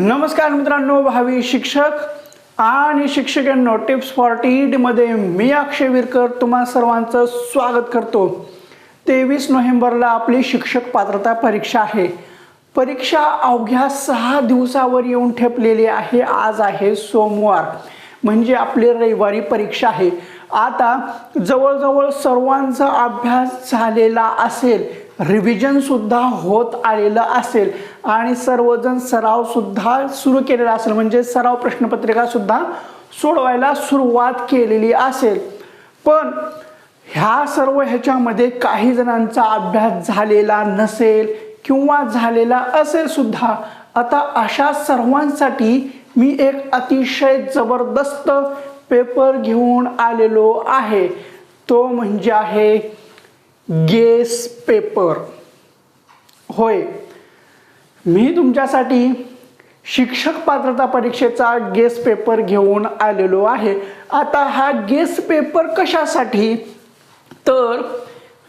नमस्कार मित्रांनो भावी शिक्षक आणि शिक्षकांनो टिप्स फॉरमध्ये मी अक्षय विरकर तुम्हा सर्वांचं स्वागत करतो. तेवीस नोव्हेंबरला आपली शिक्षक पात्रता परीक्षा आहे. परीक्षा अवघ्या सहा दिवसावर येऊन ठेपलेली आहे. आज आहे सोमवार म्हणजे आपली रविवारी परीक्षा आहे. आता जवळजवळ सर्वांचा अभ्यास झालेला असेल रिव्हिजनसुद्धा होत आलेलं असेल. आणि सर्वजण सरावसुद्धा सुरू केलेला असेल. म्हणजे सराव प्रश्नपत्रिकासुद्धा सोडवायला सुरुवात केलेली असेल. पण ह्या सर्व ह्याच्यामध्ये काही जणांचा अभ्यास झालेला नसेल किंवा झालेला असेल सुद्धा. आता अशा सर्वांसाठी मी एक अतिशय जबरदस्त पेपर घेऊन आलेलो आहे. तो म्हणजे आहे गेस पेपर. होय. मी तुमच्यासाठी शिक्षक पात्रता परीक्षेचा गेस पेपर घेऊन आलेलो आहे. आता हा गेस पेपर कशासाठी? तर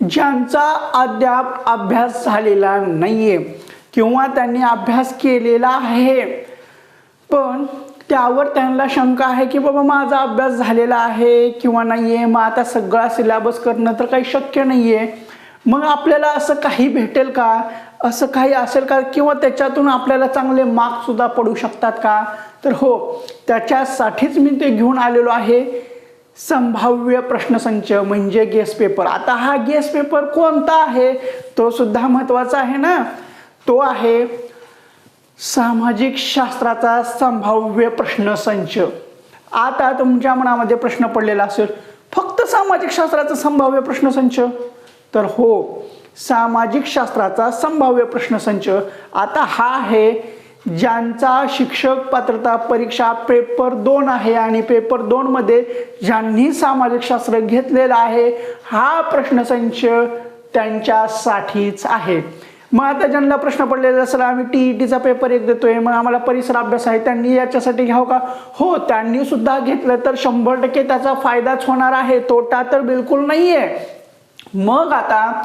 ज्यांचा अद्याप अभ्यास झालेला नाही आहे किंवा त्यांनी अभ्यास केलेला आहे. पण त्यावर त्यांना शंका आहे की बाबा माझा अभ्यास झालेला आहे किंवा नाही आहे मग आता सगळा सिलेबस करणं तर काही शक्य नाही आहे मग आपल्याला असं काही भेटेल का? असं काही असेल का? किंवा त्याच्यातून आपल्याला चांगले मार्क्ससुद्धा पडू शकतात का? तर हो त्याच्यासाठीच मी ते घेऊन आलेलो आहे. संभाव्य प्रश्नसंच म्हणजे गेस पेपर आता हा गेस पेपर कोणता आहे? तो सुद्धा महत्त्वाचा आहे ना? तो आहे सामाजिक शास्त्राचा संभाव्य प्रश्नसंच. आता तुमच्या मनामध्ये प्रश्न पडलेला असेल फक्त सामाजिक शास्त्राचा संभाव्य प्रश्नसंच? तर हो सामाजिक शास्त्राचा संभाव्य प्रश्नसंच आता हा आहे ज्यांचा शिक्षक पात्रता परीक्षा पेपर दोन आहे आणि पेपर दोनमध्ये ज्यांनी सामाजिक शास्त्र घेतलेलं आहे हा प्रश्नसंच त्यांच्यासाठीच आहे. मग आता ज्यांना प्रश्न पडलेला असेल आम्ही टी ई टीचा पेपर एक देतोय मग आम्हाला परिसर अभ्यास आहे त्यांनी याच्यासाठी घ्यावं का? हो त्यांनी सुद्धा घेतलं तर शंभर टक्के त्याचा फायदाच होणार आहे तोटा तर बिलकुल नाही आहे मग आता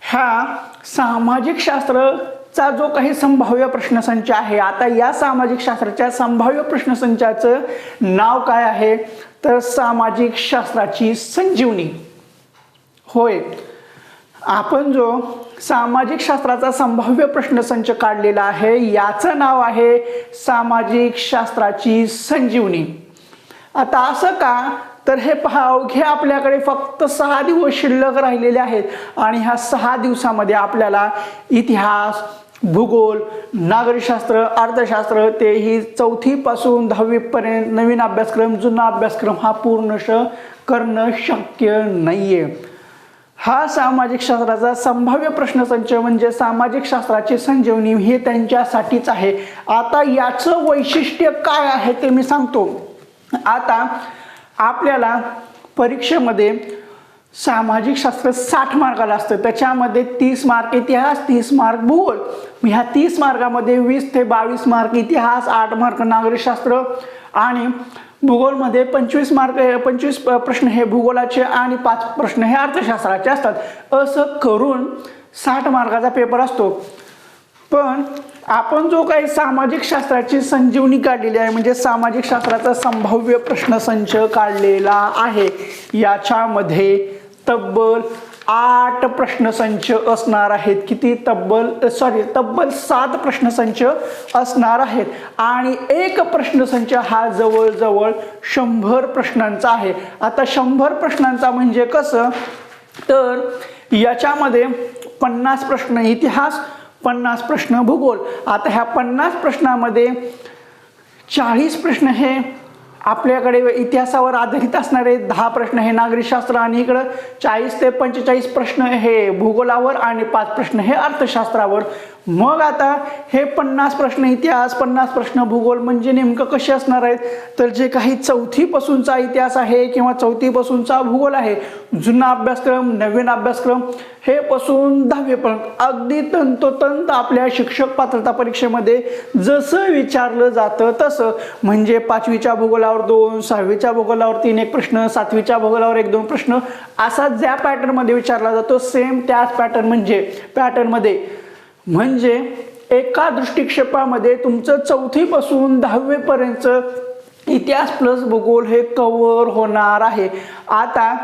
ह्या सामाजिक शास्त्रचा जो काही संभाव्य प्रश्नसंच आहे आता या सामाजिक शास्त्राच्या संभाव्य प्रश्नसंचाचं नाव काय आहे? तर सामाजिक शास्त्राची संजीवनी. होय. आपण जो सामाजिक शास्त्राचा संभाव्य प्रश्नसंच काढलेला आहे याचं नाव आहे सामाजिक शास्त्राची संजीवनी. आता असं का? तर हे पहा अवघे आपल्याकडे फक्त सहा दिवस शिल्लक राहिलेले आहेत आणि ह्या सहा दिवसामध्ये आपल्याला इतिहास भूगोल नागरिकशास्त्र अर्थशास्त्र ते ही चौथीपासून दहावीपर्यंत नवीन अभ्यासक्रम जुना अभ्यासक्रम हा पूर्णश करणं शक्य नाही आहे हा सामाजिक शास्त्राचा संभाव्य प्रश्नसंच म्हणजे सामाजिक शास्त्राची संजीवनी हे त्यांच्यासाठीच आहे. आता याचं वैशिष्ट्य काय आहे ते मी सांगतो. आता आपल्याला परीक्षेमध्ये सामाजिक शास्त्र साठ मार्काला असतं. त्याच्यामध्ये तीस मार्क इतिहास तीस मार्क भूगोल. ह्या तीस मार्कामध्ये वीस ते बावीस मार्क इतिहास आठ मार्क नागरिकशास्त्र आणि भूगोलमध्ये पंचवीस मार्क पंचवीस प्रश्न हे भूगोलाचे आणि पाच प्रश्न हे अर्थशास्त्राचे असतात. असं करून साठ मार्काचा पेपर असतो. पण आपण जो काही सामाजिक शास्त्राची संजीवनी काढलेली आहे म्हणजे सामाजिक शास्त्राचा संभाव्य प्रश्नसंच काढलेला आहे याच्यामध्ये तब्बल आठ प्रश्नसंच असणार आहेत. किती? तब्बल सॉरी तब्बल सात प्रश्नसंच असणार आहेत. आणि एक प्रश्नसंच हा जवळजवळ शंभर प्रश्नांचा आहे. आता शंभर प्रश्नांचा म्हणजे कसं? तर याच्यामध्ये पन्नास प्रश्न इतिहास पन्नास प्रश्न भूगोल. आता ह्या पन्नास प्रश्नामध्ये चाळीस प्रश्न हे आपल्याकडे इतिहासावर आधारित असणारे दहा प्रश्न हे नागरिकशास्त्र आणि इकडं चाळीस ते पंचेचाळीस प्रश्न हे भूगोलावर आणि पाच प्रश्न हे अर्थशास्त्रावर मग आता हे पन्नास प्रश्न इतिहास पन्नास प्रश्न भूगोल म्हणजे नेमकं कसे असणार आहेत? तर जे काही चौथीपासूनचा इतिहास आहे किंवा चौथीपासूनचा भूगोल आहे जुना अभ्यासक्रम नवीन अभ्यासक्रम हे पासून दहावीपर्यंत अगदी तंतोतंत आपल्या शिक्षक पात्रता परीक्षेमध्ये जसं विचारलं जातं तसं म्हणजे पाचवीच्या भूगोलावर दोन सहावीच्या भूगोलावर तीन एक प्रश्न सातवीच्या भूगोलावर एक दोन प्रश्न असा ज्या पॅटर्नमध्ये विचारला जातो सेम त्याच पॅटर्न म्हणजे पॅटर्नमध्ये म्हणजे एका दृष्टिक्षेपामध्ये तुमचं चौथीपासून दहावीपर्यंत इतिहास प्लस भूगोल हे कव्हर होणार आहे. आता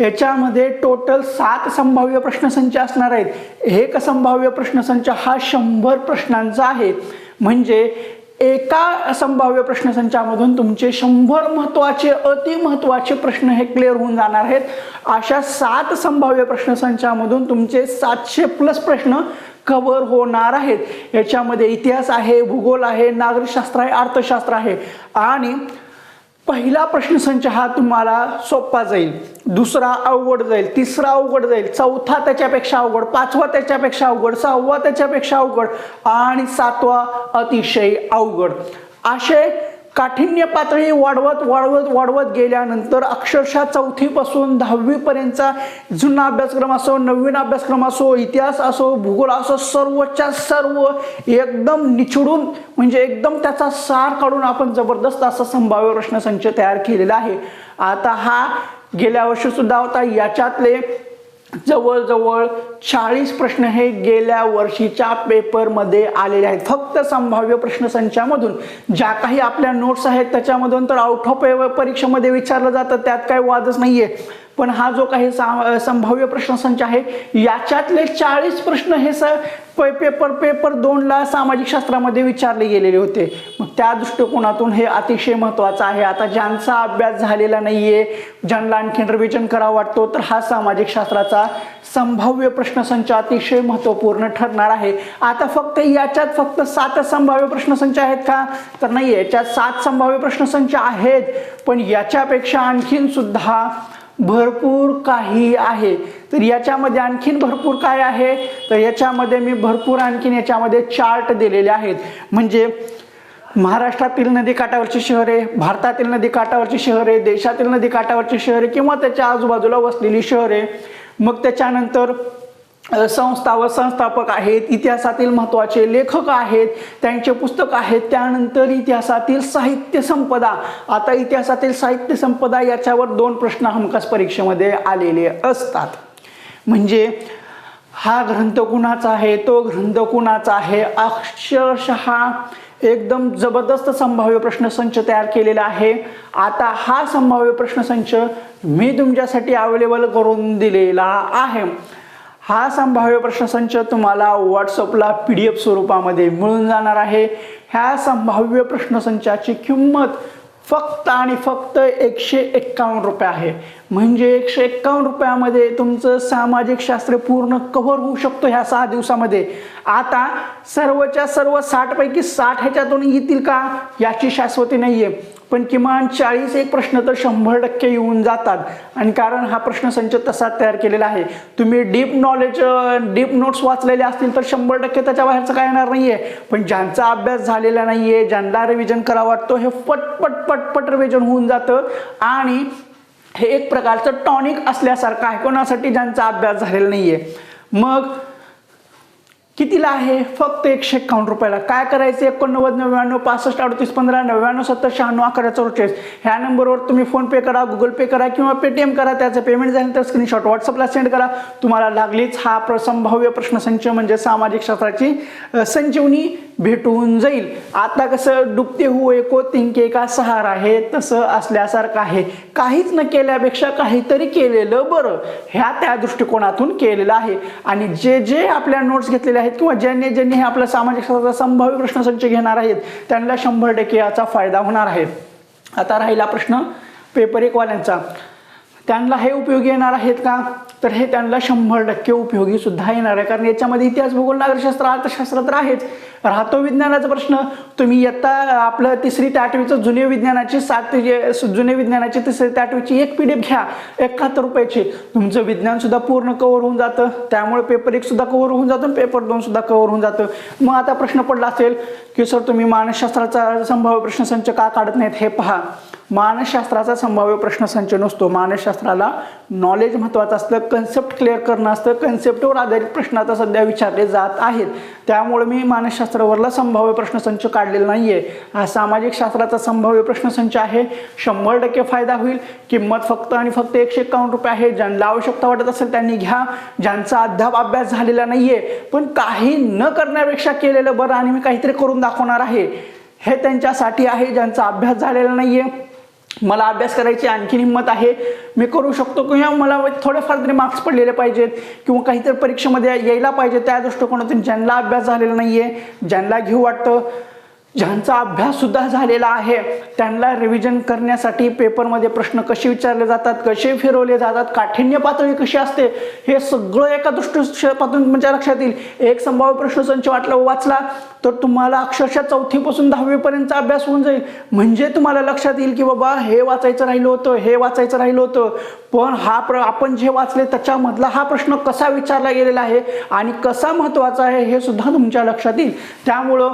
याच्यामध्ये टोटल सात संभाव्य प्रश्नसंच असणार आहेत. एक संभाव्य प्रश्नसंच हा शंभर प्रश्नांचा आहे. म्हणजे एका संभाव्य प्रश्नसंचामधून तुमचे शंभर महत्त्वाचे अतिमहत्त्वाचे प्रश्न हे क्लिअर होऊन जाणार आहेत. अशा सात संभाव्य प्रश्नसंचामधून तुमचे सातशे प्लस प्रश्न कव्हर होणार आहेत. याच्यामध्ये इतिहास आहे भूगोल आहे नागरिकशास्त्र आहे अर्थशास्त्र आहे. आणि पहिला प्रश्नसंच हा तुम्हाला सोपा जाईल. दुसरा अवघड जाईल तिसरा अवघड जाईल चौथा त्याच्यापेक्षा अवघड पाचवा त्याच्यापेक्षा अवघड सहावा त्याच्यापेक्षा अवघड आणि सातवा अतिशय अवघड. असे काठिण्य पातळी वाढवत वाढवत वाढवत गेल्यानंतर अक्षरशः चौथीपासून दहावीपर्यंतचा जुना अभ्यासक्रम असो नवीन अभ्यासक्रम असो इतिहास असो भूगोल असो सर्वच्या सर्व एकदम निचडून म्हणजे एकदम त्याचा सार काढून आपण जबरदस्त असा संभाव्य प्रश्नसंच तयार केलेला आहे. आता हा गेल्या वर्षीसुद्धा होता. याच्यातले जवळजवळ चाळीस प्रश्न हे गेल्या वर्षीच्या पेपरमध्ये आलेले आहेत. फक्त संभाव्य प्रश्नसंचामधून ज्या काही आपल्या नोट्स आहेत त्याच्यामधून तर आउट ऑफ परीक्षेमध्ये विचारलं जातं त्यात काही वादच नाहीये. पण हा जो काही सा- संभाव्य प्रश्नसंच आहे याच्यातले चाळीस प्रश्न हे स प- पेपर पेपर दोनला सामाजिक शास्त्रामध्ये विचारले गेलेले होते. मग त्या दृष्टिकोनातून हे अतिशय महत्त्वाचं आहे. आता ज्यांचा अभ्यास झालेला नाही आहे ज्यांना आणखीन रिव्हिजन करावा वाटतो तर हा सामाजिक शास्त्राचा संभाव्य प्रश्नसंच अतिशय महत्त्वपूर्ण ठरणार आहे. आता फक्त याच्यात फक्त सात संभाव्य प्रश्नसंच आहेत का? तर नाही याच्यात सात संभाव्य प्रश्नसंच आहेत. पण याच्यापेक्षा आणखीन सुद्धा भरपूर काही आहे. तर याच्यामध्ये आणखीन भरपूर काय आहे? तर याच्यामध्ये मी भरपूर आणखीन याच्यामध्ये चार्ट दिलेले आहेत. म्हणजे महाराष्ट्रातील नदीकाठावरची शहरे भारतातील नदीकाठावरची शहरे देशातील नदीकाठावरची शहरे किंवा त्याच्या आजूबाजूला वसलेली शहरे. मग त्याच्यानंतर संस्था व संस्थापक आहेत इतिहासातील महत्त्वाचे लेखक आहेत त्यांचे पुस्तक आहेत त्यानंतर इतिहासातील साहित्य संपदा. आता इतिहासातील साहित्य संपदा याच्यावर दोन प्रश्न हमखास परीक्षेमध्ये आलेले असतात. म्हणजे हा ग्रंथ कुणाचा आहे? तो ग्रंथ कुणाचा आहे? अक्षरशः एकदम जबरदस्त संभाव्य प्रश्नसंच तयार केलेला आहे. आता हा संभाव्य प्रश्नसंच मी तुमच्यासाठी अवेलेबल करून दिलेला आहे. हा संभाव्य प्रश्नसंच तुम्हाला व्हॉट्सअपला पी डी एफ स्वरूपामध्ये मिळून जाणार आहे. ह्या संभाव्य प्रश्नसंचाची किंमत फक्त आणि फक्त एकशे एक्कावन्न रुपये आहे. म्हणजे एकशे एक्कावन्न रुपयामध्ये तुमचं सामाजिक शास्त्र पूर्ण कव्हर होऊ शकतो ह्या सहा दिवसामध्ये. आता सर्वच्या सर्व साठपैकी साठ ह्याच्यातून येतील का? याची शाश्वती नाही आहे पण किमान चाळीस एक प्रश्न तर शंभर टक्के येऊन जातात. आणि कारण हा प्रश्नसंच तसा तयार केलेला आहे. तुम्ही डीप नॉलेज डीप नोट्स वाचलेले असतील तर शंभर टक्के त्याच्या बाहेरचं काय येणार नाही आहे पण ज्यांचा अभ्यास झालेला नाही आहे ज्यांना रिव्हिजन करावा वाटतो हे पटपट पटपट रिव्हिजन होऊन जातं. आणि हे एक प्रकारचं टॉनिक असल्यासारखं आहे. कोणासाठी ज्यांचा अभ्यास झालेला नाही आहे मग कितीला आहे? फक्त एकशे एक्कावन्न रुपयाला. काय करायचं? एकोणनव्वद नव्याण्णव पासष्ट अडतीस पंधरा नव्याण्णव सत्तर शहाण्णव अकरा चौवेचाळीस. ह्या नंबरवर तुम्ही फोनपे करा गुगल पे करा किंवा पेटीएम करा. त्याचं पेमेंट झाल्यानंतर स्क्रीनशॉट व्हॉट्सअपला सेंड करा. तुम्हाला लागलीच हा प्र संभाव्य प्रश्नसंच म्हणजे सामाजिक शास्त्राची संजीवनी भेटून जाईल. आता कसं डुबते हुए को तिंके का सहारा आहे तसं असल्यासारखं आहे. काहीच न केल्यापेक्षा काहीतरी केलेलं बरं. ह्या त्या दृष्टिकोनातून केलेलं आहे. आणि जे जे आपल्या नोट्स घेतलेले आहेत किंवा ज्यांनी ज्यांनी हे आपल्या सामाजिक शास्त्राचा संभाव्य प्रश्नसंच घेणार आहेत त्यांना शंभर टक्के याचा फायदा होणार आहे. आता राहिला प्रश्न पेपर एकवाल्यांचा. त्यांना हे उपयोगी येणार आहेत का? तर हे त्यांना शंभर टक्के उपयोगी सुद्धा येणार आहे. कारण याच्यामध्ये इतिहास भूगोल नागरिकशास्त्र अर्थशास्त्र तर आहेच. राहतो विज्ञानाचा प्रश्न. तुम्ही इयत्ता आपलं तिसरी ते आठवीचं जुने विज्ञानाची सात जे जुने विज्ञानाची तिसरी ते आठवीची एक पी डी एफ घ्या. एकाहत्तर रुपयाची. तुमचं विज्ञान सुद्धा पूर्ण कव्हर होऊन जातं. त्यामुळे पेपर एक सुद्धा कव्हर होऊन जातं पेपर दोन सुद्धा कव्हर होऊन जातं. मग आता प्रश्न पडला असेल की सर तुम्ही मानसशास्त्राचा संभाव्य प्रश्नसंच का काढत नाहीत? हे पहा. मानसशास्त्राचा संभाव्य प्रश्नसंच नसतो. मानसशास्त्राला नॉलेज महत्त्वाचं असतं कन्सेप्ट क्लिअर करणं असतं. कन्सेप्टवर आधारित प्रश्न आता सध्या विचारले जात आहेत. त्यामुळे मी मानसशास्त्रावरला संभाव्य प्रश्नसंच काढलेला नाही आहे हा सामाजिक शास्त्राचा संभाव्य प्रश्नसंच आहे. शंभर टक्के फायदा होईल. किंमत फक्त आणि फक्त एकशे एकावन्न रुपये आहे. ज्यांना आवश्यकता वाटत असेल त्यांनी घ्या. ज्यांचा अद्याप अभ्यास झालेला नाही आहे पण काही न करण्यापेक्षा केलेलं बरं आणि मी काहीतरी करून दाखवणार आहे. हे त्यांच्यासाठी आहे. ज्यांचा अभ्यास झालेला नाही आहे मला अभ्यास करायची आणखी हिंमत आहे. मी करू शकतो किंवा मला थोडेफार तरी मार्क्स पडलेले पाहिजेत किंवा काहीतरी परीक्षेमध्ये यायला पाहिजे. त्या दृष्टिकोनातून ज्यांना अभ्यास झालेला नाही आहे ज्यांना घेऊ वाटतं ज्यांचा अभ्यास सुद्धा झालेला आहे त्यांना रिव्हिजन करण्यासाठी पेपरमध्ये प्रश्न कसे विचारले जातात कसे फिरवले जातात काठिण्य पातळी कशी असते हे सगळं एका दृष्टिपातून तुमच्या लक्षात येईल. एक संभाव्य प्रश्न संच वाटला वाचला तर तुम्हाला अक्षरशः चौथीपासून दहावीपर्यंतचा अभ्यास होऊन जाईल. म्हणजे तुम्हाला लक्षात येईल की बाबा हे वाचायचं राहिलं होतं हे वाचायचं राहिलं होतं. पण हा प्र आपण जे वाचले त्याच्यामधला हा प्रश्न कसा विचारला गेलेला आहे आणि कसा महत्त्वाचा आहे हे सुद्धा तुमच्या लक्षात येईल. त्यामुळं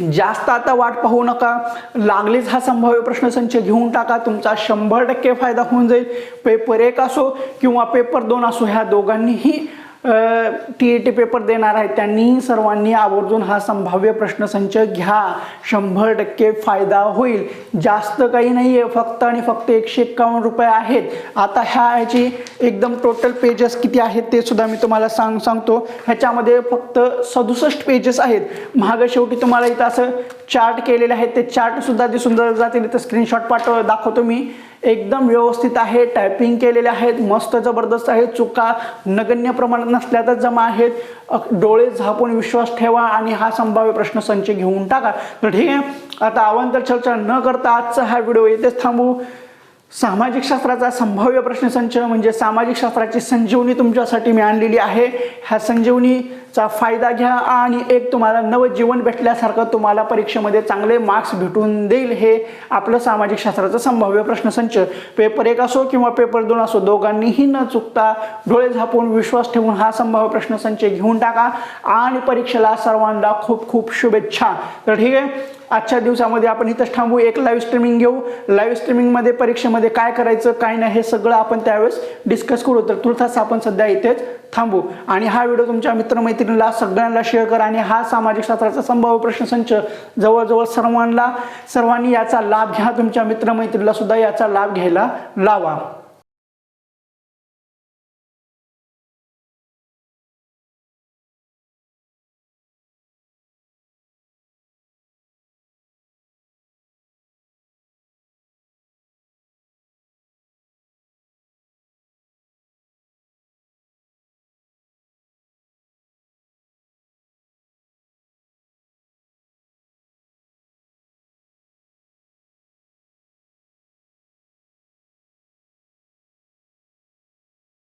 जास्त आता वाट पाहू नका. लागलीच हा संभाव्य प्रश्नसंच घेऊन टाका. तुमचा शंभर टक्के फायदा होऊन जाईल. पेपर एक असो किंवा पेपर दोन असो ह्या दोघांनीही टी ए टी पेपर देणार आहेत त्यांनी. सर्वांनी आवर्जून हा संभाव्य प्रश्नसंच घ्या. शंभर टक्के फायदा होईल. जास्त काही नाही आहे फक्त आणि फक्त एकशे एक्कावन्न रुपये आहेत. आता ह्या ह्याची एकदम टोटल पेजेस किती आहेत ते सुद्धा मी तुम्हाला सांग सांगतो ह्याच्यामध्ये फक्त सदुसष्ट पेजेस आहेत. महाग शेवटी तुम्हाला इथं असं चार्ट केलेले आहेत. ते चार्ट सुद्धा दिसून जर जातील. तर स्क्रीनशॉट पाठव दाखवतो मी. एकदम व्यवस्थित आहे. टायपिंग केलेले आहेत. मस्त जबरदस्त आहे. चुका नगण्य प्रमाणात नसल्या तर जमा आहेत. डोळे झापून विश्वास ठेवा आणि हा संभाव्य प्रश्न संच घेऊन टाका. तर ठीक आहे. आता अवांतर चर्चा न करता आजचा हा व्हिडिओ इथेच थांबू. सामाजिक शास्त्राचा संभाव्य प्रश्नसंच म्हणजे सामाजिक शास्त्राची संजीवनी तुमच्यासाठी मी आणलेली आहे. ह्या संजीवनीचा फायदा घ्या आणि एक तुम्हाला नवजीवन भेटल्यासारखं तुम्हाला परीक्षेमध्ये चांगले मार्क्स भेटून देईल हे आपलं सामाजिक शास्त्राचं संभाव्य प्रश्नसंच. पेपर एक असो किंवा पेपर दोन असो दोघांनीही न चुकता डोळे झापून विश्वास ठेवून हा संभाव्य प्रश्नसंच घेऊन टाका. आणि परीक्षेला सर्वांना खूप खूप शुभेच्छा. तर ठीक आहे आजच्या दिवसामध्ये आपण इथंच थांबू. एक लाईव्ह स्ट्रीमिंग घेऊ. लाईव्ह स्ट्रीमिंगमध्ये परीक्षेमध्ये काय करायचं काय नाही हे सगळं आपण त्यावेळेस डिस्कस करू. तर तुर्तास आपण सध्या इथेच थांबू. आणि हा व्हिडिओ तुमच्या मित्रमैत्रिणीला सगळ्यांना शेअर करा. आणि हा सामाजिक शास्त्राचा संभाव्य प्रश्नसंच जवळजवळ सर्वांना सर्वांनी याचा लाभ घ्या. तुमच्या मित्रमैत्रिणीला सुद्धा याचा लाभ घ्यायला लावा.